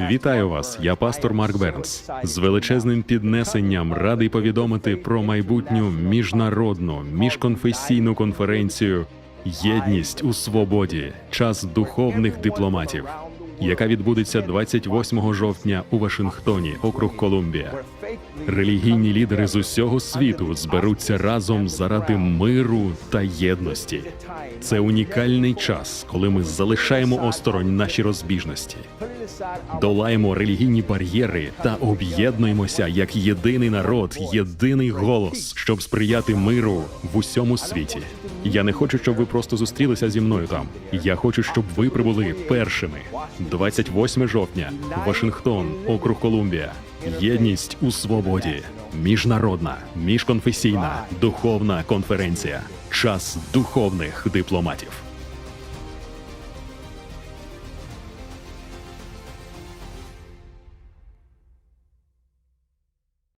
Вітаю вас, я пастор Марк Бернс. З величезним піднесенням радий повідомити про майбутню міжнародну міжконфесійну конференцію Єдність у свободі. Час духовних дипломатів, яка відбудеться 28 жовтня у Вашингтоні, округ Колумбія. Релігійні лідери з усього світу зберуться разом заради миру та єдності. Це унікальний час, коли ми залишаємо осторонь наші розбіжності, долаємо релігійні бар'єри та об'єднуємося як єдиний народ, єдиний голос, щоб сприяти миру в усьому світі. Я не хочу, щоб ви просто зустрілися зі мною там. Я хочу, щоб ви прибули першими. 28 жовтня, Вашингтон, округ Колумбія. Єдність у свободі. Міжнародна, міжконфесійна, духовна конференція. Час духовних дипломатів.